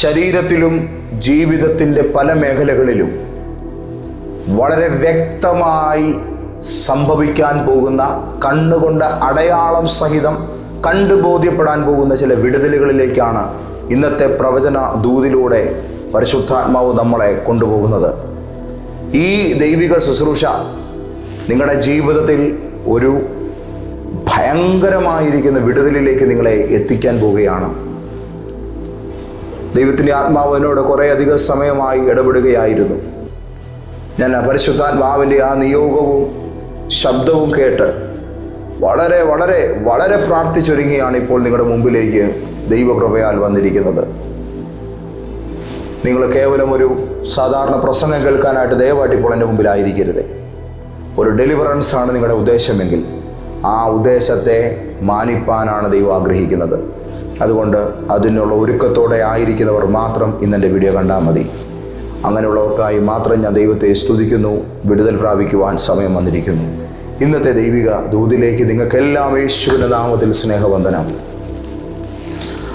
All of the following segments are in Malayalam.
ശരീരത്തിലും ജീവിതത്തിന്റെ പല മേഖലകളിലും വളരെ വ്യക്തമായി സംഭവിക്കാൻ പോകുന്ന കണ്ണുകൊണ്ട് അടയാളം സഹിതം കണ്ടു ബോധ്യപ്പെടാൻ പോകുന്ന ചില വിടുതലുകളിലേക്കാണ് ഇന്നത്തെ പ്രവചന ദൂതിലൂടെ പരിശുദ്ധാത്മാവ് നമ്മളെ കൊണ്ടുപോകുന്നത്. ഈ ദൈവിക ശുശ്രൂഷ നിങ്ങളുടെ ജീവിതത്തിൽ ഒരു ഭയങ്കരമായിരിക്കുന്ന വിടുതലിലേക്ക് നിങ്ങളെ എത്തിക്കാൻ പോവുകയാണ്. ദൈവത്തിന്റെ ആത്മാവ് എന്നോട് കുറേയധികം സമയമായി ഇടപെടുകയായിരുന്നു. ഞാൻ പരിശുദ്ധാത്മാവിന്റെ ആ നിയോഗവും ശബ്ദവും കേട്ട് വളരെ വളരെ വളരെ പ്രാർത്ഥിച്ചൊരുങ്ങിയാണ് ഇപ്പോൾ നിങ്ങളുടെ മുമ്പിലേക്ക് ദൈവകൃപയാൽ വന്നിരിക്കുന്നത്. നിങ്ങൾ കേവലം ഒരു സാധാരണ പ്രസംഗം കേൾക്കാനായിട്ട് ദയവായിട്ട് ഇപ്പോൾ എന്റെ മുമ്പിലായിരിക്കരുത്. ഒരു ഡെലിവറൻസ് ആണ് നിങ്ങളുടെ ഉദ്ദേശമെങ്കിൽ ആ ഉദ്ദേശത്തെ മാനിപ്പാനാണ് ദൈവം ആഗ്രഹിക്കുന്നത്. അതുകൊണ്ട് അതിനുള്ള ഒരുക്കത്തോടെ ആയിരിക്കുന്നവർ മാത്രം ഇന്നെന്റെ വീഡിയോ കണ്ടാൽ മതി. അങ്ങനെയുള്ളവർക്കായി മാത്രം ഞാൻ ദൈവത്തെ സ്തുതിക്കുന്നു വിടുതൽ പ്രാപിക്കുവാൻ സമയം വന്നിരിക്കുന്നു. ഇന്നത്തെ ദൈവിക ദൂതിലേക്ക് നിങ്ങൾക്കെല്ലാം യേശുവിന്റെ നാമത്തിൽ സ്നേഹവന്ദനം.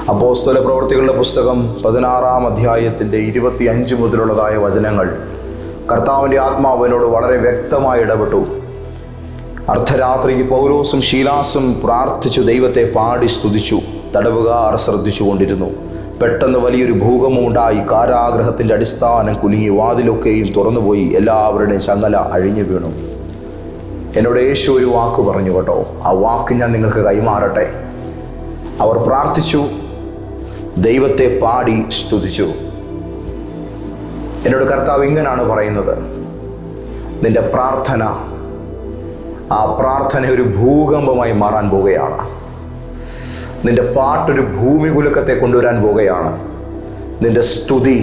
അപ്പോസ്തല പ്രവർത്തികളുടെ പുസ്തകം പതിനാറാം അധ്യായത്തിന്റെ ഇരുപത്തി അഞ്ച് മുതലുള്ളതായ വചനങ്ങൾ കർത്താവിന്റെ ആത്മാവിനോട് വളരെ വ്യക്തമായി ഇടപെട്ടു. അർദ്ധരാത്രിക്ക് പൗലോസും ശീലാസും പ്രാർത്ഥിച്ചു ദൈവത്തെ പാടി സ്തുതിച്ചു. തടവുകാർ ശ്രദ്ധിച്ചുകൊണ്ടിരുന്നു. പെട്ടെന്ന് വലിയൊരു ഭൂകമ്പമുണ്ടായി കാരാഗ്രഹത്തിന്റെ അടിസ്ഥാനം കുലുങ്ങി വാതിലൊക്കെയും തുറന്നുപോയി. എല്ലാവരുടെയും ചങ്ങല അഴിഞ്ഞു വീണു. എന്നോട് യേശു ഒരു വാക്ക് പറഞ്ഞു കേട്ടോ. ആ വാക്ക് ഞാൻ നിങ്ങൾക്ക് കൈമാറട്ടെ. അവർ പ്രാർത്ഥിച്ചു. ദൈവത്തെ പാടി സ്തുതിച്ചു. എന്നോട് കർത്താവ് ഇങ്ങനാണ് പറയുന്നത്. നിന്റെ പ്രാർത്ഥന ആ പ്രാർത്ഥന ഒരു ഭൂകമ്പമായി മാറാൻ പോവുകയാണ്. നിന്റെ പാട്ടൊരു ഭൂമി കുലുക്കത്തെ കൊണ്ടുവരാൻ പോവുകയാണ് നിന്റെ സ്തുതി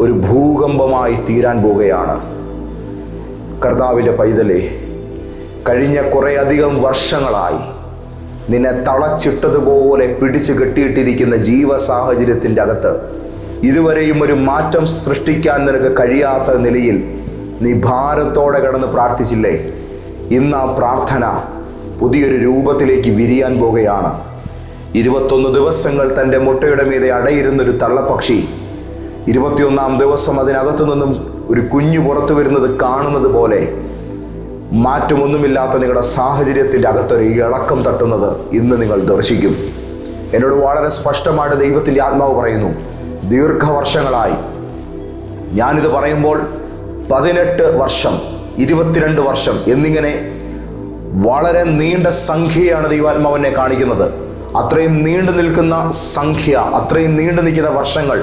ഒരു ഭൂകമ്പമായി തീരാൻ പോവുകയാണ് കർത്താവിന്റെ പൈതലെ കഴിഞ്ഞ കുറേയധികം വർഷങ്ങളായി നിന്നെ തളച്ചിട്ടതുപോലെ പിടിച്ചു കെട്ടിയിട്ടിരിക്കുന്ന ജീവ സാഹചര്യത്തിന്റെ അകത്ത് ഇതുവരെയും ഒരു മാറ്റം സൃഷ്ടിക്കാൻ നിനക്ക് കഴിയാത്ത നിലയിൽ നീ ഭാരത്തോടെ കിടന്ന് പ്രാർത്ഥിച്ചില്ലേ? ഇന്ന് ആ പ്രാർത്ഥന പുതിയൊരു രൂപത്തിലേക്ക് വിരിയാൻ പോകുകയാണ്. ഇരുപത്തൊന്ന് ദിവസങ്ങൾ തന്റെ മുട്ടയുടെ മീതെ അടയിരുന്നൊരു തള്ളപ്പക്ഷി. ഇരുപത്തിയൊന്നാം ദിവസം അതിനകത്തു നിന്നും ഒരു കുഞ്ഞു പുറത്തു വരുന്നത് കാണുന്നത് പോലെ. മാറ്റമൊന്നുമില്ലാത്ത നിങ്ങളുടെ സാഹചര്യത്തിന്റെ അകത്തൊരു ഇളക്കം തട്ടുന്നത് ഇന്ന് നിങ്ങൾ ദർശിക്കും. എന്നോട് വളരെ സ്പഷ്ടമായിട്ട് ദൈവത്തിന്റെ ആത്മാവ് പറയുന്നു ദീർഘവർഷങ്ങളായി. ഞാനിത് പറയുമ്പോൾ പതിനെട്ട് വർഷം ഇരുപത്തിരണ്ട് വർഷം എന്നിങ്ങനെ വളരെ നീണ്ട സംഖ്യയാണ് ദൈവാത്മാവിനെ കാണിക്കുന്നത്. അത്രയും നീണ്ടു നിൽക്കുന്ന സംഖ്യ അത്രയും നീണ്ടു നിൽക്കുന്ന വർഷങ്ങൾ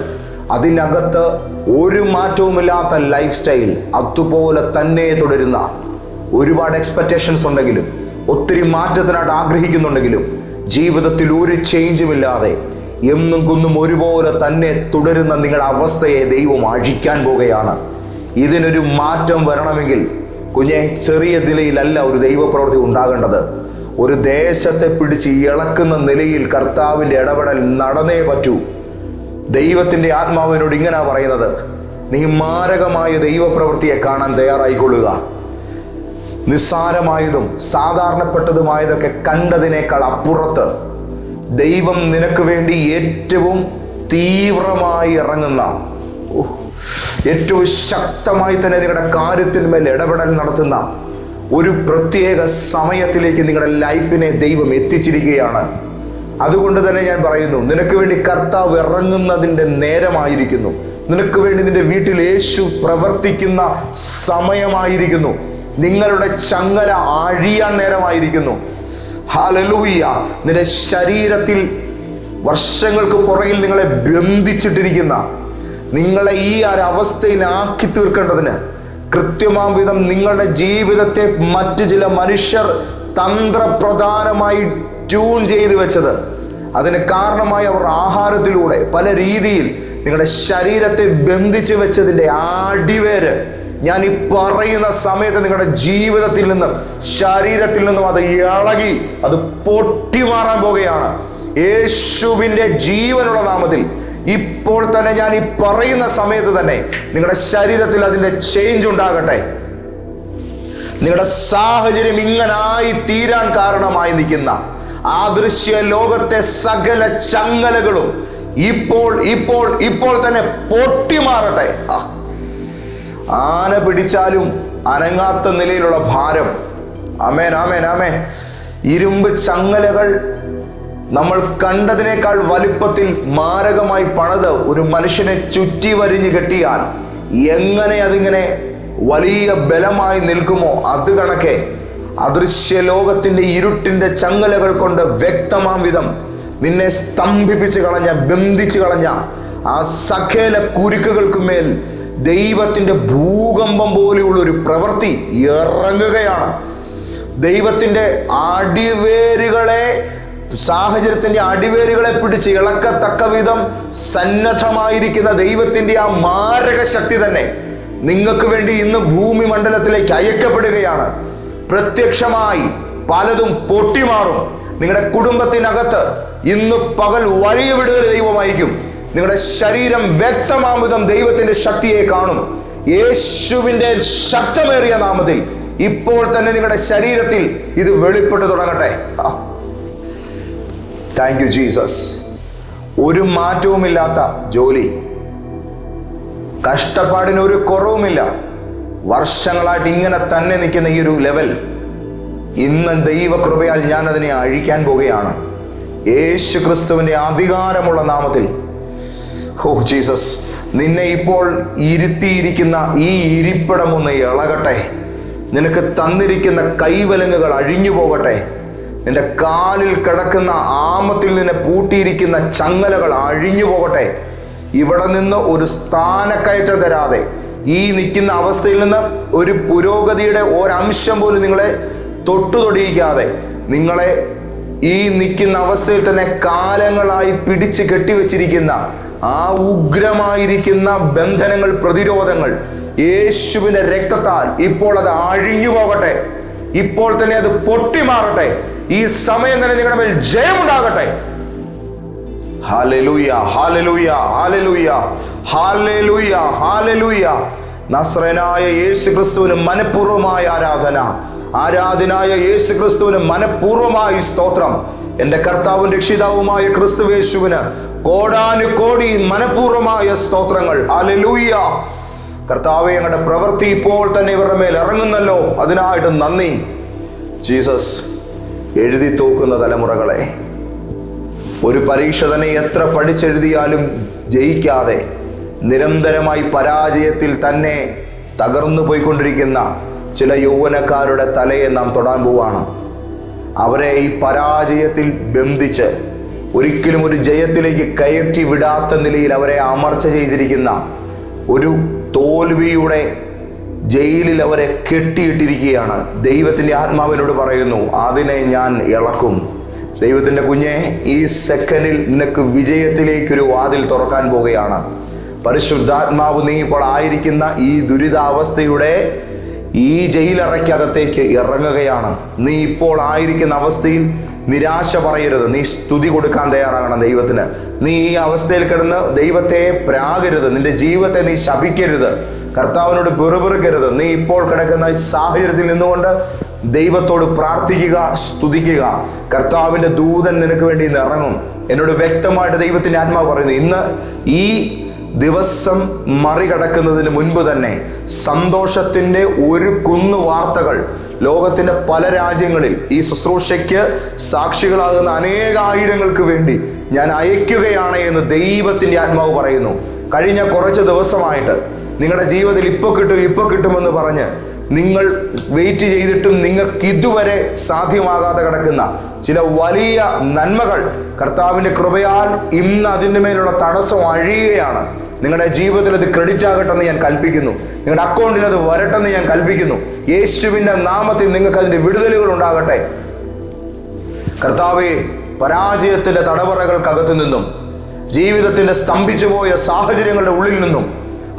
അതിനകത്ത് ഒരു മാറ്റവുമില്ലാത്ത ലൈഫ് സ്റ്റൈൽ അതുപോലെ തന്നെ തുടരുന്ന ഒരുപാട് എക്സ്പെക്റ്റേഷൻസ് ഉണ്ടെങ്കിലും ഒത്തിരി മാറ്റത്തിനായിട്ട് ആഗ്രഹിക്കുന്നുണ്ടെങ്കിലും ജീവിതത്തിൽ ഒരു ചേഞ്ചും ഇല്ലാതെ എന്നും കുന്നും ഒരുപോലെ തന്നെ തുടരുന്ന നിങ്ങളുടെ അവസ്ഥയെ ദൈവം അഴിക്കാൻ പോവുകയാണ്. ഇതിനൊരു മാറ്റം വരണമെങ്കിൽ കുഞ്ഞെ ചെറിയ നിലയിലല്ല ഒരു ദൈവപ്രവൃത്തി ഉണ്ടാകേണ്ടത്. ഒരു ദേശത്തെ പിടിച്ച് ഇളക്കുന്ന നിലയിൽ കർത്താവിന്റെ ഇടപെടൽ നടന്നേ പറ്റൂ. ദൈവത്തിന്റെ ആത്മാവിനോട് ഇങ്ങനെ പറയുന്നത് നീ മാരകമായ ദൈവപ്രവൃത്തിയെ കാണാൻ തയ്യാറായിക്കൊള്ളുക. നിസ്സാരമായതും സാധാരണപ്പെട്ടതുമായതൊക്കെ കണ്ടതിനേക്കാൾ അപ്പുറത്ത് ദൈവം നിനക്ക് വേണ്ടി ഏറ്റവും തീവ്രമായി ഇറങ്ങുന്ന ഏറ്റവും ശക്തമായി തന്നെ നിങ്ങളുടെ കാര്യത്തിന്മേൽ ഇടപെടൽ നടത്തുന്ന ഒരു പ്രത്യേക സമയത്തിലേക്ക് നിങ്ങളുടെ ലൈഫിനെ ദൈവം എത്തിച്ചിരിക്കുകയാണ്. അതുകൊണ്ട് തന്നെ ഞാൻ പറയുന്നു നിനക്ക് വേണ്ടി കർത്താവ് ഇറങ്ങുന്നതിന്റെ നേരമായിരിക്കുന്നു. നിനക്ക് വേണ്ടി നിന്റെ വീട്ടിൽ യേശു പ്രവർത്തിക്കുന്ന സമയമായിരിക്കുന്നു. നിങ്ങളുടെ ചങ്ങല അഴിയാൻ നേരമായിരിക്കുന്നു. ഹാലലൂയ നിന്റെ ശരീരത്തിൽ വർഷങ്ങൾക്ക് പുറകിൽ നിങ്ങളെ ബന്ധിച്ചിട്ടിരിക്കുന്ന നിങ്ങളെ ഈ ഒരവസ്ഥയിലാക്കി തീർക്കേണ്ടതിന് കൃത്യമാം വിധം നിങ്ങളുടെ ജീവിതത്തെ മറ്റു ചില മനുഷ്യർ തന്ത്രപ്രധാനമായി ട്യൂൺ ചെയ്തു വെച്ചത്. അതിന് കാരണമായി അവർ ആഹാരത്തിലൂടെ പല രീതിയിൽ നിങ്ങളുടെ ശരീരത്തെ ബന്ധിച്ചു വെച്ചതിന്റെ അടിവേര്. ഞാൻ ഈ പറയുന്ന സമയത്ത് നിങ്ങളുടെ ജീവിതത്തിൽ നിന്നും ശരീരത്തിൽ നിന്നും അത് ഇളകി അത് പൊട്ടിമാറാൻ പോകുകയാണ് യേശുവിന്റെ ജീവനുള്ള നാമത്തിൽ ഇപ്പോൾ തന്നെ ഞാൻ ഈ പറയുന്ന സമയത്ത് തന്നെ നിങ്ങളുടെ ശരീരത്തിൽ അതിന്റെ ചേഞ്ച് ഉണ്ടാകട്ടെ. നിങ്ങളുടെ സാഹചര്യം ഇങ്ങനായി തീരാൻ കാരണമായി നിൽക്കുന്ന ആദൃശ്യ ലോകത്തെ സകല ചങ്ങലകളും ഇപ്പോൾ ഇപ്പോൾ ഇപ്പോൾ തന്നെ പൊട്ടിമാറട്ടെ. ആന പിടിച്ചാലും അനങ്ങാത്ത നിലയിലുള്ള ഭാരം. ആമേൻ ആമേൻ ആമേൻ. ഇരുമ്പ് ചങ്ങലകൾ നമ്മൾ കണ്ടതിനേക്കാൾ വലുപ്പത്തിൽ മാരകമായി പണിത് ഒരു മനുഷ്യനെ ചുറ്റി വരിഞ്ഞു കെട്ടിയാൽ എങ്ങനെ അതിങ്ങനെ വലിയ ബലമായി നിൽക്കുമോ അത് കണക്കെ അദൃശ്യ ലോകത്തിന്റെ ഇരുട്ടിന്റെ ചങ്ങലകൾ കൊണ്ട് വ്യക്തമാം വിധം നിന്നെ സ്തംഭിപ്പിച്ച് കളഞ്ഞ ബന്ധിച്ച് കളഞ്ഞ ആ സഖേല കുരുക്കുകൾക്ക് മേൽ ദൈവത്തിന്റെ ഭൂകമ്പം പോലെയുള്ള ഒരു പ്രവൃത്തി ഇറങ്ങുകയാണ്. ദൈവത്തിന്റെ അടിവേരുകളെ സാഹചര്യത്തിന്റെ അടിവേരുകളെ പിടിച്ച് ഇളക്കത്തക്ക വിധം സന്നദ്ധമായിരിക്കുന്ന ദൈവത്തിന്റെ ആ മാരക ശക്തി തന്നെ നിങ്ങൾക്ക് വേണ്ടി ഇന്ന് ഭൂമി മണ്ഡലത്തിലേക്ക് അയക്കപ്പെടുകയാണ്. പ്രത്യക്ഷമായി പലതും പൊട്ടിമാറും. നിങ്ങളുടെ കുടുംബത്തിനകത്ത് ഇന്ന് പകൽ വലിയ വിടുതൽ ദൈവമായിരിക്കും. നിങ്ങളുടെ ശരീരം വ്യക്തമാമുതം ദൈവത്തിന്റെ ശക്തിയെ കാണും. യേശുവിന്റെ ശക്തമേറിയ നാമത്തിൽ ഇപ്പോൾ തന്നെ നിങ്ങളുടെ ശരീരത്തിൽ ഇത് വെളിപ്പെട്ടു തുടങ്ങട്ടെ. താങ്ക് യു ജീസസ് ഒരു മാറ്റവുമില്ലാത്ത ജോലി. കഷ്ടപ്പാടിന് ഒരു കുറവുമില്ല. വർഷങ്ങളായിട്ട് ഇങ്ങനെ തന്നെ നിൽക്കുന്ന ഈ ഒരു ലെവൽ ഇന്ന് ദൈവകൃപയാൽ ഞാൻ അതിനെ അഴിക്കാൻ പോവുകയാണ്. യേശു ക്രിസ്തുവിന്റെ അധികാരമുള്ള നാമത്തിൽ. ഹോ ജീസസ് നിന്നെ ഇപ്പോൾ ഇരുത്തിയിരിക്കുന്ന ഈ ഇരിപ്പിടം ഒന്ന് ഇളകട്ടെ. നിനക്ക് തന്നിരിക്കുന്ന കൈവലങ്ങുകൾ അഴിഞ്ഞു പോകട്ടെ. നിന്റെ കാലിൽ കിടക്കുന്ന ആമത്തിൽ നിന്നെ പൂട്ടിയിരിക്കുന്ന ചങ്ങലകൾ അഴിഞ്ഞു പോകട്ടെ. ഇവിടെ നിന്ന് ഒരു സ്ഥാനക്കയറ്റം തരാതെ ഈ നിൽക്കുന്ന അവസ്ഥയിൽ നിന്ന് ഒരു പുരോഗതിയുടെ ഒരംശം പോലും നിങ്ങളെ തൊട്ടു തൊടിയിക്കാതെ നിങ്ങളെ ഈ നിൽക്കുന്ന അവസ്ഥയിൽ തന്നെ കാലങ്ങളായി പിടിച്ച് കെട്ടിവെച്ചിരിക്കുന്ന ആ ഉഗ്രമായിരിക്കുന്ന ബന്ധനങ്ങൾ പ്രതിരോധങ്ങൾ യേശുവിന്റെ രക്തത്താൽ ഇപ്പോൾ അത് അഴിഞ്ഞു പോകട്ടെ. ഇപ്പോൾ തന്നെ അത് പൊട്ടി മാറട്ടെ ഈ സമയം തന്നെ നിങ്ങളുടെ മേൽ ജയമുണ്ടാകട്ടെ. നസ്രനായ യേശു ക്രിസ്തുവിന് മനഃപൂർവമായ ആരാധന. ആരാധനായ യേശു ക്രിസ്തുവിന് മനഃപൂർവമായ സ്തോത്രം. എന്റെ കർത്താവും രക്ഷിതാവുമായ കോടാനു കോടി മനഃപൂർവമായ സ്തോത്രങ്ങൾ. ഹാലലൂയ കർത്താവെ ഞങ്ങളുടെ പ്രവൃത്തി ഇപ്പോൾ തന്നെ ഇവരുടെ മേൽ ഇറങ്ങുന്നല്ലോ. അതിനായിട്ട് നന്ദി. ജീസസ് എഴുതി തൂക്കുന്ന തലമുറകളെ ഒരു പരീക്ഷ തന്നെ എത്ര പഠിച്ചെഴുതിയാലും ജയിക്കാതെ നിരന്തരമായി പരാജയത്തിൽ തന്നെ തകർന്നു പോയിക്കൊണ്ടിരിക്കുന്ന ചില യൗവനക്കാരുടെ തലയെ നാം തൊടാൻ പോവാണ്. അവരെ ഈ പരാജയത്തിൽ ബന്ധിച്ച് ഒരിക്കലും ഒരു ജയത്തിലേക്ക് കയറ്റി വിടാത്ത നിലയിൽ അവരെ അമർച്ച ചെയ്തിരിക്കുന്ന ഒരു തോൽവിയുടെ ജയിലിൽ അവരെ കെട്ടിയിട്ടിരിക്കുകയാണ്. ദൈവത്തിന്റെ ആത്മാവിനോട് പറയുന്നു അതിനെ ഞാൻ ഇളക്കും. ദൈവത്തിന്റെ കുഞ്ഞെ ഈ സെക്കൻഡിൽ നിനക്ക് വിജയത്തിലേക്കൊരു വാതിൽ തുറക്കാൻ പോവുകയാണ്. പരിശുദ്ധാത്മാവ് നീ ഇപ്പോൾ ആയിരിക്കുന്ന ഈ ദുരിതാവസ്ഥയുടെ ഈ ജയിലറയ്ക്കകത്തേക്ക് ഇറങ്ങുകയാണ്. നീ ഇപ്പോൾ ആയിരിക്കുന്ന അവസ്ഥയിൽ നിരാശ പറയരുത്. നീ സ്തുതി കൊടുക്കാൻ തയ്യാറാകണം ദൈവത്തിന്. നീ ഈ അവസ്ഥയിൽ കിടന്ന് ദൈവത്തെ പ്രാകരുത്. നിന്റെ ജീവിതത്തെ നീ ശപിക്കരുത്. കർത്താവിനോട് പിറുപിറുക്കരുത്. നീ ഇപ്പോൾ കിടക്കുന്ന സാഹചര്യത്തിൽ നിന്നുകൊണ്ട് ദൈവത്തോട് പ്രാർത്ഥിക്കുക സ്തുതിക്കുക. കർത്താവിന്റെ ദൂതൻ നിനക്ക് വേണ്ടി ഇന്ന് ഇറങ്ങും. എന്നോട് വ്യക്തമായിട്ട് ദൈവത്തിന്റെ ആത്മാവ് പറയുന്നു. ഇന്ന് ഈ ദിവസം മറികടക്കുന്നതിന് മുൻപ് തന്നെ സന്തോഷത്തിന്റെ ഒരു കുന്നു വാർത്തകൾ ലോകത്തിന്റെ പല രാജ്യങ്ങളിൽ ഈ ശുശ്രൂഷയ്ക്ക് സാക്ഷികളാകുന്ന അനേകായിരങ്ങൾക്ക് വേണ്ടി ഞാൻ അയക്കുകയാണ് എന്ന് ദൈവത്തിന്റെ ആത്മാവ് പറയുന്നു. കഴിഞ്ഞ കുറച്ച് ദിവസമായിട്ട് നിങ്ങളുടെ ജീവിതത്തിൽ ഇപ്പൊ കിട്ടും ഇപ്പൊ കിട്ടുമെന്ന് പറഞ്ഞ് നിങ്ങൾ വെയിറ്റ് ചെയ്തിട്ടും നിങ്ങൾക്ക് ഇതുവരെ സാധ്യമാകാതെ കിടക്കുന്ന ചില വലിയ നന്മകൾ കർത്താവിന്റെ കൃപയാൽ ഇന്ന് അതിന്റെ മേലുള്ള തടസ്സം അഴിയുകയാണ്. നിങ്ങളുടെ ജീവിതത്തിൽ അത് ക്രെഡിറ്റ് ആകട്ടെ എന്ന് ഞാൻ കൽപ്പിക്കുന്നു. നിങ്ങളുടെ അക്കൗണ്ടിൽ അത് വരട്ടെ എന്ന് ഞാൻ കൽപ്പിക്കുന്നു. യേശുവിന്റെ നാമത്തിൽ നിങ്ങൾക്ക് അതിന്റെ വിടുതലുകൾ ഉണ്ടാകട്ടെ. കർത്താവെ പരാജയത്തിന്റെ തടവറകൾക്കകത്തു നിന്നും ജീവിതത്തിന്റെ സ്തംഭിച്ചുപോയ സാഹചര്യങ്ങളുടെ ഉള്ളിൽ നിന്നും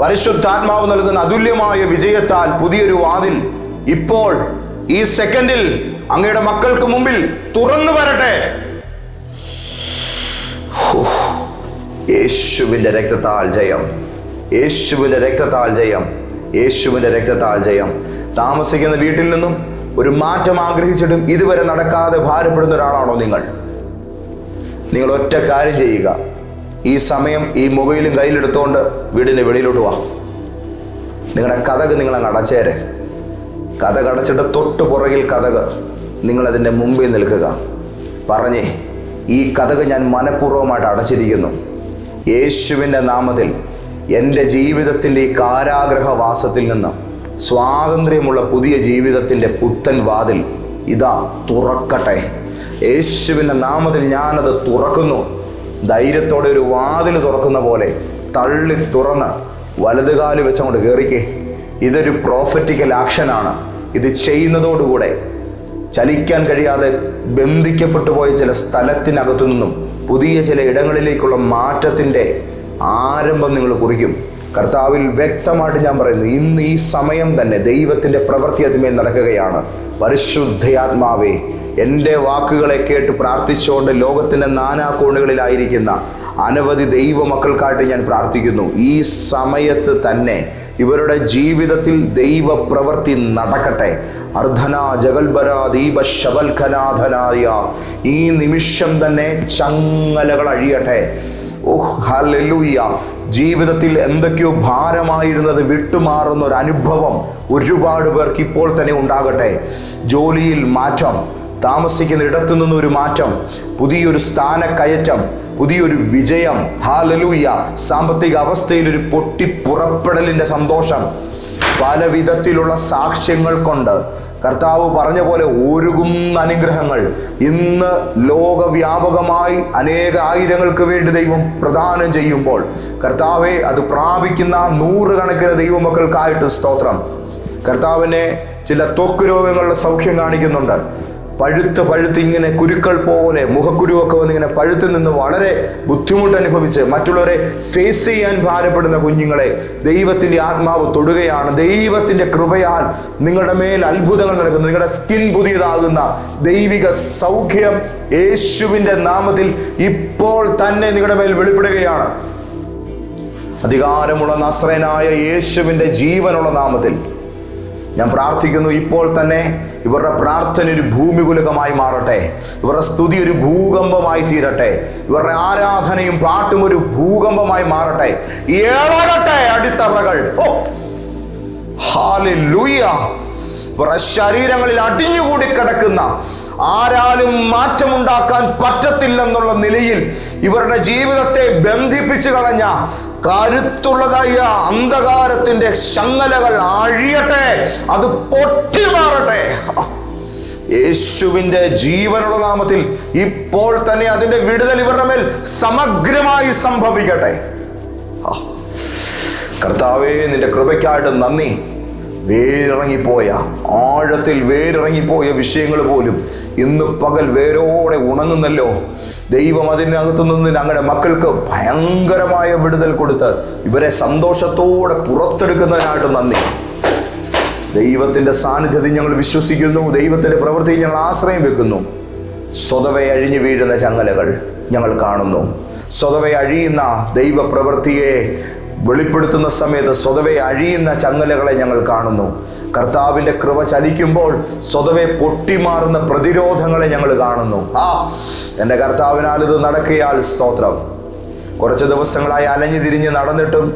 പരിശുദ്ധാത്മാവ് നൽകുന്ന അതുല്യമായ വിജയത്താൽ പുതിയൊരു വാതിൽ ഇപ്പോൾ ഈ സെക്കൻഡിൽ അങ്ങയുടെ മക്കൾക്ക് മുമ്പിൽ തുറന്നു വരട്ടെ. യേശുവിന്റെ രക്തത്താൽ ജയം. യേശുവിന്റെ രക്തത്താൽ ജയം. യേശുവിന്റെ രക്തത്താൽ ജയം. താമസിക്കുന്ന വീട്ടിൽ നിന്നും ഒരു മാറ്റം ആഗ്രഹിച്ചിട്ടും ഇതുവരെ നടക്കാതെ ഭാരപ്പെടുന്ന ഒരാളാണോ നിങ്ങൾ? നിങ്ങൾ ഒറ്റ കാര്യം ചെയ്യുക. ഈ സമയം ഈ മൊബൈലും കയ്യിലെടുത്തുകൊണ്ട് വീടിന്റെ വെളിയിലോട്ട് വാ. നിങ്ങളുടെ കഥക് നിങ്ങൾ അങ്ങ് അടച്ചേരെ. കഥക് അടച്ചിട്ട് തൊട്ട് പുറകിൽ കഥക് നിങ്ങളതിന്റെ മുമ്പിൽ നിൽക്കുക. പറഞ്ഞേ ഈ കഥക് ഞാൻ മനഃപൂർവമായിട്ട് അടച്ചിരിക്കുന്നു. യേശുവിന്റെ നാമത്തിൽ എന്റെ ജീവിതത്തിന്റെ ഈ കാരാഗ്രഹവാസത്തിൽ നിന്ന് സ്വാതന്ത്ര്യമുള്ള പുതിയ ജീവിതത്തിന്റെ പുത്തൻ വാതിൽ ഇതാ തുറക്കട്ടെ. യേശുവിന്റെ നാമത്തിൽ ഞാനത് തുറക്കുന്നു. ധൈര്യത്തോടെ ഒരു വാതിൽ തുറക്കുന്ന പോലെ തള്ളി തുറന്ന് വലതുകാൽ വെച്ചങ്ങോട്ട് കയറിക്കേ ഇതൊരു പ്രോഫറ്റിക്കൽ ആക്ഷനാണ് ഇത് ചെയ്യുന്നതോടുകൂടെ ചലിക്കാൻ കഴിയാതെ ബന്ധിക്കപ്പെട്ടു പോയ ചില സ്ഥലത്തിനകത്തു നിന്നും പുതിയ ചില ഇടങ്ങളിലേക്കുള്ള മാറ്റത്തിന്റെ ആരംഭം നിങ്ങൾ കുറിക്കും. കർത്താവിൽ വ്യക്തമായിട്ട് ഞാൻ പറയുന്നു ഇന്ന് ഈ സമയം തന്നെ ദൈവത്തിന്റെ പ്രവൃത്തി അതിമേ നടക്കുകയാണ്. പരിശുദ്ധയാത്മാവേ എന്റെ വാക്കുകളെ കേട്ട് പ്രാർത്ഥിച്ചുകൊണ്ട് ലോകത്തിന്റെ നാനാ കോണുകളിലായിരിക്കുന്ന അനവധി ദൈവ മക്കൾക്കായിട്ട് ഞാൻ പ്രാർത്ഥിക്കുന്നു. ഈ സമയത്ത് തന്നെ ഇവരുടെ ജീവിതത്തിൽ ദൈവപ്രവൃത്തി നടക്കട്ടെ. അർദ്ധന ജഗൽബര ദീപ ശബൽഖനാഥനായ ഈ നിമിഷം തന്നെ ചങ്ങലകൾ അഴിയട്ടെ. Oh hallelujah. ജീവിതത്തിൽ എന്തൊക്കെയോ ഭാരമായിരുന്നത് വിട്ടുമാറുന്ന ഒരു അനുഭവം ഒരുപാട് പേർക്ക് ഇപ്പോൾ തന്നെ ഉണ്ടാകട്ടെ. ജോലിയിൽ മാറ്റം താമസിക്കുന്ന ഇടത്തു നിന്നൊരു മാറ്റം പുതിയൊരു സ്ഥാനക്കയറ്റം പുതിയൊരു വിജയം. ഹാലലൂയ സാമ്പത്തിക അവസ്ഥയിൽ ഒരു പൊട്ടിപ്പുറപ്പെടലിന്റെ സന്തോഷം. പല വിധത്തിലുള്ള സാക്ഷ്യങ്ങൾ കൊണ്ട് കർത്താവ് പറഞ്ഞ പോലെ ഒരുകുന്ന അനുഗ്രഹങ്ങൾ. ഇന്ന് ലോകവ്യാപകമായി അനേക ആയിരങ്ങൾക്ക് വേണ്ടി ദൈവം പ്രദാനം ചെയ്യുമ്പോൾ കർത്താവെ അത് പ്രാപിക്കുന്ന നൂറുകണക്കിന് ദൈവമക്കൾക്കായിട്ട് സ്തോത്രം. കർത്താവിനെ ചില ത്വക്ക് രോഗങ്ങളുടെ സൗഖ്യം കാണിക്കുന്നുണ്ട്. പഴുത്ത് പഴുത്ത് ഇങ്ങനെ കുരുക്കൾ പോലെ മുഖക്കുരുവൊക്കെ വന്ന് ഇങ്ങനെ പഴുത്ത് നിന്ന് വളരെ ബുദ്ധിമുട്ട് അനുഭവിച്ച് മറ്റുള്ളവരെ ഫേസ് ചെയ്യാൻ ഭാരപ്പെടുന്ന കുഞ്ഞുങ്ങളെ ദൈവത്തിന്റെ ആത്മാവ് തൊടുകയാണ്. ദൈവത്തിന്റെ കൃപയാൽ നിങ്ങളുടെ മേൽ അത്ഭുതങ്ങൾ നടക്കുന്നു. നിങ്ങളുടെ സ്കിൻ പുതിയതാകുന്ന ദൈവിക സൗഖ്യം യേശുവിന്റെ നാമത്തിൽ ഇപ്പോൾ തന്നെ നിങ്ങളുടെ മേൽ വെളിപ്പെടുകയാണ്. അധികാരമുള്ള നസ്രനായ യേശുവിന്റെ ജീവനുള്ള നാമത്തിൽ ഞാൻ പ്രാർത്ഥിക്കുന്നു ഇപ്പോൾ തന്നെ ഇവരുടെ പ്രാർത്ഥന ഒരു ഭൂമികുലകമായി മാറട്ടെ. ഇവരുടെ സ്തുതി ഒരു ഭൂകമ്പമായി തീരട്ടെ. ഇവരുടെ ആരാധനയും പാട്ടും ഒരു ഭൂകമ്പമായി മാറട്ടെ. ഏളകട്ടെ അടിത്തറകൾ. ഇവരുടെ ശരീരങ്ങളിൽ അടിഞ്ഞുകൂടി കിടക്കുന്ന ആരാലും മാറ്റമുണ്ടാക്കാൻ പറ്റത്തില്ലെന്നുള്ള നിലയിൽ ഇവരുടെ ജീവിതത്തെ ബന്ധിപ്പിച്ചു കളഞ്ഞ കരുത്തുള്ളതായ അന്ധകാരത്തിന്റെ ശങ്ങലകൾ അഴിയട്ടെ അത് പൊട്ടി മാറട്ടെ യേശുവിന്റെ ജീവനുള്ള നാമത്തിൽ ഇപ്പോൾ തന്നെ അതിന്റെ വിടുതൽ ഇവരുടെ മേൽ സമഗ്രമായി സംഭവിക്കട്ടെ. കർത്താവേ നിന്റെ കൃപയ്ക്കായിട്ട് നന്ദി. വേരിറങ്ങിപ്പോയ ആഴത്തിൽ വേരിറങ്ങിപ്പോയ വിഷയങ്ങൾ പോലും ഇന്ന് പകൽ വേരോടെ ഉണങ്ങുന്നല്ലോ. ദൈവം അതിനകത്തു നിന്ന് ഞങ്ങളുടെ മക്കൾക്ക് ഭയങ്കരമായ വിടുതൽ കൊടുത്ത് ഇവരെ സന്തോഷത്തോടെ പുറത്തെടുക്കുന്നതിനായിട്ട് നന്ദി. ദൈവത്തിന്റെ സാന്നിധ്യത്തിൽ ഞങ്ങൾ വിശ്വസിക്കുന്നു ദൈവത്തിന്റെ പ്രവൃത്തി ഞങ്ങൾ ആശ്രയം വെക്കുന്നു. സ്വതവെ അഴിഞ്ഞു വീഴുന്ന ചങ്ങലകൾ ഞങ്ങൾ കാണുന്നു. സ്വതവെ അഴിയുന്ന ദൈവപ്രവൃത്തിയെ വെളിപ്പെടുത്തുന്ന സമയത്ത് സ്വതവെ അഴിയുന്ന ചങ്ങലകളെ ഞങ്ങൾ കാണുന്നു. കർത്താവിന്റെ കൃപ ചലിക്കുമ്പോൾ സ്വതവെ പൊട്ടിമാറുന്ന പ്രതിരോധങ്ങളെ ഞങ്ങൾ കാണുന്നു. ആ എന്റെ കർത്താവിനാൽ ഇത് നടക്കിയാൽ സ്തോത്രം. കുറച്ച് ദിവസങ്ങളായി അലഞ്ഞു തിരിഞ്ഞ് നടന്നിട്ടും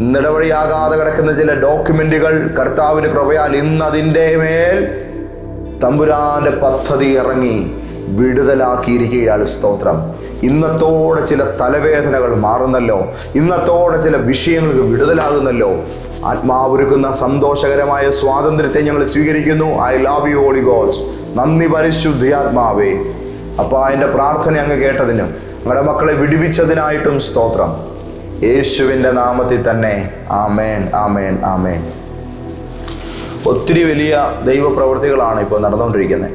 നിലവഴിയാകാതെ കിടക്കുന്ന ചില ഡോക്യുമെന്റുകൾ കർത്താവിന് കൃപയാൽ ഇന്ന് അതിന്റെ മേൽ തമ്പുരാന്റെ പദ്ധതി ഇറങ്ങി വിടുതലാക്കിയിരിക്കുകയാൽ സ്തോത്രം. ഇന്നത്തോടെ ചില തലവേദനകൾ മാറുന്നല്ലോ. ഇന്നത്തോടെ ചില വിഷയങ്ങൾക്ക് വിടുതലാകുന്നല്ലോ. ആത്മാവൊരുക്കുന്ന സന്തോഷകരമായ സ്വാതന്ത്ര്യത്തെ ഞങ്ങൾ സ്വീകരിക്കുന്നു. I love you holy gods നന്ദി പരിശുദ്ധിയാത്മാവേ അപ്പൊ എന്റെ പ്രാർത്ഥന അങ്ങ് കേട്ടതിനും നിങ്ങളുടെ മക്കളെ വിടുവിച്ചതിനായിട്ടും സ്തോത്രം. യേശുവിന്റെ നാമത്തിൽ തന്നെ. ആമേൻ ആമേൻ ആമേൻ. ഒത്തിരി വലിയ ദൈവപ്രവൃത്തികളാണ് ഇപ്പോൾ നടന്നുകൊണ്ടിരിക്കുന്നത്.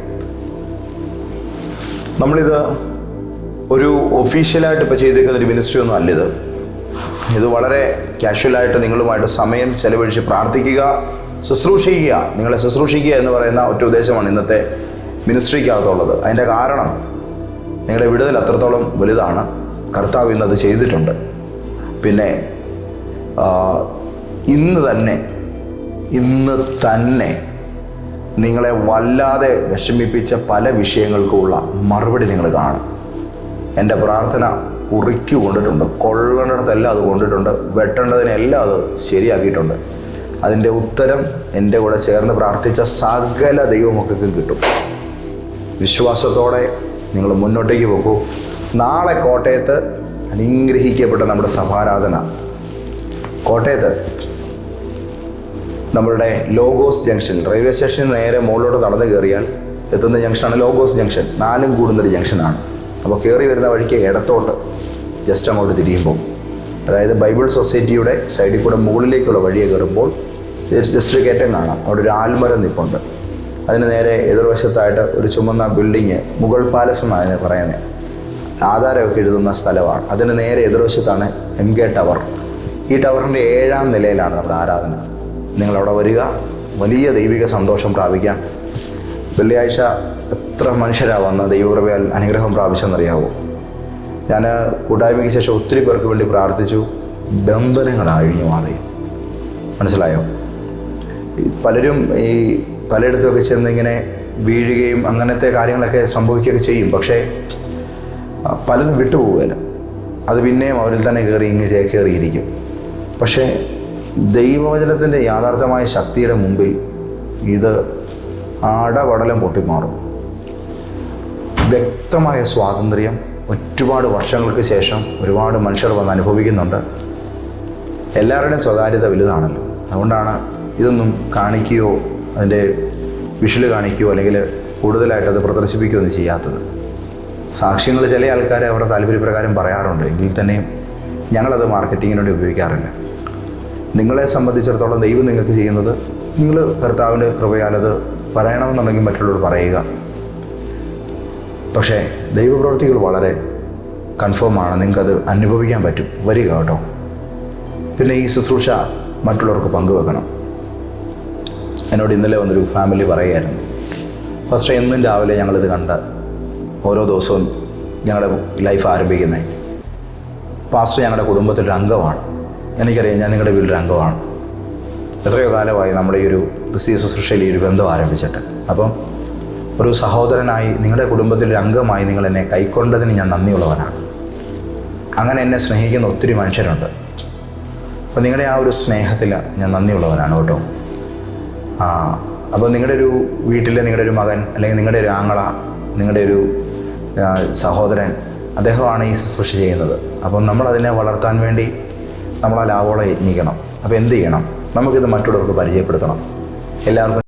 നമ്മളിത് ഒരു ഒഫീഷ്യലായിട്ട് ഇപ്പോൾ ചെയ്തേക്കുന്ന ഒരു മിനിസ്ട്രി ഒന്നും അല്ല ഇത്. ഇത് വളരെ കാഷ്വലായിട്ട് നിങ്ങളുമായിട്ട് സമയം ചെലവഴിച്ച് പ്രാർത്ഥിക്കുക ശുശ്രൂഷിക്കുക നിങ്ങളെ ശുശ്രൂഷിക്കുക എന്ന് പറയുന്ന ഒറ്റ ഉദ്ദേശമാണ് ഇന്നത്തെ മിനിസ്ട്രിക്കകത്തുള്ളത് അതിന്റെ കാരണം നിങ്ങളുടെ വിടുതൽ അത്രത്തോളം വലുതാണ്. കർത്താവ് ഇന്നത് ചെയ്തിട്ടുണ്ട്. പിന്നെ ഇന്ന് തന്നെ ഇന്ന് തന്നെ നിങ്ങളെ വല്ലാതെ വിഷമിപ്പിച്ച പല വിഷയങ്ങൾക്കുമുള്ള മറുപടി നിങ്ങൾ കാണും. എന്റെ പ്രാർത്ഥന കുറിക്ക് കൊണ്ടിട്ടുണ്ട്. കൊള്ളേണ്ടിടത്തെല്ലാം അത് കൊണ്ടിട്ടുണ്ട്. വെട്ടേണ്ടതിനെല്ലാം അത് ശരിയാക്കിയിട്ടുണ്ട്. അതിന്റെ ഉത്തരം എന്റെ കൂടെ ചേർന്ന് പ്രാർത്ഥിച്ച സകല ദൈവമൊക്കെ കിട്ടും. വിശ്വാസത്തോടെ നിങ്ങൾ മുന്നോട്ടേക്ക് പോകൂ നാളെ കോട്ടയത്ത് അനുഗ്രഹിക്കപ്പെട്ട നമ്മുടെ സഭാരാധന. കോട്ടയത്ത് നമ്മളുടെ ലോഗോസ് ജംഗ്ഷൻ റെയിൽവേ സ്റ്റേഷനിൽ നേരെ മുകളിലോട്ട് നടന്നു കയറിയാൽ എത്തുന്ന ജംഗ്ഷനാണ് ലോഗോസ് ജംഗ്ഷൻ. നാലും കൂടുന്നൊരു ജംഗ്ഷനാണ്. അപ്പോൾ കയറി വരുന്ന വഴിക്ക് ഇടത്തോട്ട് ജസ്റ്റ് അങ്ങോട്ട് തിരിയുമ്പോൾ അതായത് ബൈബിൾ സൊസൈറ്റിയുടെ സൈഡിൽ കൂടെ മുകളിലേക്കുള്ള വഴിയെ കയറുമ്പോൾ ജസ്റ്റ് കയറ്റം കാണാം. അവിടെ ഒരു ആൽമരം നിൽപ്പുണ്ട് അതിന് നേരെ എതിർവശത്തായിട്ട് ഒരു ചുമന്ന ബിൽഡിങ് മുഗൾ പാലസ് എന്നാണ് പറയുന്നത്. ആധാരമൊക്കെ എഴുതുന്ന സ്ഥലമാണ്. അതിന് നേരെ എതിർവശത്താണ് എം കെ ടവർ ഈ ടവറിന്റെ ഏഴാം നിലയിലാണ് നമ്മുടെ ആരാധന. നിങ്ങളവിടെ വരിക. വലിയ ദൈവിക സന്തോഷം പ്രാപിക്കാം. വെള്ളിയാഴ്ച എത്ര മനുഷ്യരാ വന്ന് ദൈവകൃപയാൽ അനുഗ്രഹം പ്രാപിച്ചെന്നറിയാവോ ഞാൻ കൂട്ടായ്മയ്ക്ക് ശേഷം ഒത്തിരി പേർക്ക് വേണ്ടി പ്രാർത്ഥിച്ചു. ബന്ധനങ്ങൾ അഴിഞ്ഞു മാറി. മനസ്സിലായോ? പലരും ഈ പലയിടത്തുമൊക്കെ ചെന്ന് ഇങ്ങനെ വീഴുകയും അങ്ങനത്തെ കാര്യങ്ങളൊക്കെ സംഭവിക്കുകയൊക്കെ ചെയ്യും. പക്ഷേ പലതും വിട്ടുപോവുകയില്ല. അത് പിന്നെയും അവരിൽ തന്നെ കയറി ഇങ്ങ് കയറിയിരിക്കും. പക്ഷേ ദൈവവചനത്തിന്റെ യാഥാർത്ഥമായ ശക്തിയുടെ മുമ്പിൽ ഇത് ആടപടലം പൊട്ടിമാറും. വ്യക്തമായ സ്വാതന്ത്ര്യം ഒരുപാട് വർഷങ്ങൾക്ക് ശേഷം ഒരുപാട് മനുഷ്യർ വന്ന് അനുഭവിക്കുന്നുണ്ട്. എല്ലാവരുടെയും സ്വകാര്യത വലുതാണല്ലോ. അതുകൊണ്ടാണ് ഇതൊന്നും കാണിക്കുകയോ അതിന്റെ വിഷൽ കാണിക്കുകയോ അല്ലെങ്കിൽ കൂടുതലായിട്ട് അത് പ്രദർശിപ്പിക്കുകയോ ഒന്നും ചെയ്യാത്തത്. സാക്ഷ്യങ്ങൾ ചില ആൾക്കാർ അവരുടെ താല്പര്യപ്രകാരം പറയാറുണ്ട്. എങ്കിൽ തന്നെയും ഞങ്ങളത് മാർക്കറ്റിങ്ങിന് വേണ്ടി ഉപയോഗിക്കാറില്ല. നിങ്ങളെ സംബന്ധിച്ചിടത്തോളം ദൈവം നിങ്ങൾക്ക് ചെയ്യുന്നത് നിങ്ങൾ കർത്താവിന്റെ കൃപയാലത് പറയണമെന്നുണ്ടെങ്കിൽ മറ്റുള്ളവർ പറയുക. പക്ഷേ ദൈവപ്രവൃത്തികൾ വളരെ കൺഫേമാണ്. നിങ്ങൾക്കത് അനുഭവിക്കാൻ പറ്റും. വരിക കേട്ടോ. പിന്നെ ഈ ശുശ്രൂഷ മറ്റുള്ളവർക്ക് പങ്കുവെക്കണം. എന്നോട് ഇന്നലെ വന്നൊരു ഫാമിലി പറയുമായിരുന്നു ഫസ്റ്റ് എന്നും രാവിലെ ഞങ്ങളിത് കണ്ട് ഓരോ ദിവസവും ഞങ്ങളുടെ ലൈഫ് ആരംഭിക്കുന്നത് പാസ്റ്റർ ഞങ്ങളുടെ കുടുംബത്തിൽ ഒരു അംഗമാണ് എനിക്കറിയാം ഞാൻ നിങ്ങളുടെ വീട്ടിലൊരു അംഗമാണ് എത്രയോ കാലമായി നമ്മുടെ ഈ ഒരു ക്രിസ്തീയ ശുശ്രൂഷയിൽ ഈ ഒരു ബന്ധം ആരംഭിച്ചിട്ട്. അപ്പം ഒരു സഹോദരനായി നിങ്ങളുടെ കുടുംബത്തിലൊരു അംഗമായി നിങ്ങൾ എന്നെ കൈക്കൊണ്ടതിന് ഞാൻ നന്ദിയുള്ളവനാണ്. അങ്ങനെ എന്നെ സ്നേഹിക്കുന്ന ഒത്തിരി മനുഷ്യരുണ്ട്. അപ്പോൾ നിങ്ങളുടെ ആ ഒരു സ്നേഹത്തിൽ ഞാൻ നന്ദിയുള്ളവനാണ് കേട്ടോ. ആ അപ്പോൾ നിങ്ങളുടെ ഒരു വീട്ടിലെ നിങ്ങളുടെ ഒരു മകൻ അല്ലെങ്കിൽ നിങ്ങളുടെ ഒരു ആങ്ങള നിങ്ങളുടെ ഒരു സഹോദരൻ അദ്ദേഹമാണ് ഈ ശുശ്രൂഷ ചെയ്യുന്നത്. അപ്പം നമ്മളതിനെ വളർത്താൻ വേണ്ടി നമ്മളാ ലാവോളം യജ്ഞിക്കണം. അപ്പോൾ എന്ത് ചെയ്യണം? നമുക്കിത് മറ്റുള്ളവർക്ക് പരിചയപ്പെടുത്തണം. എല്ലാവർക്കും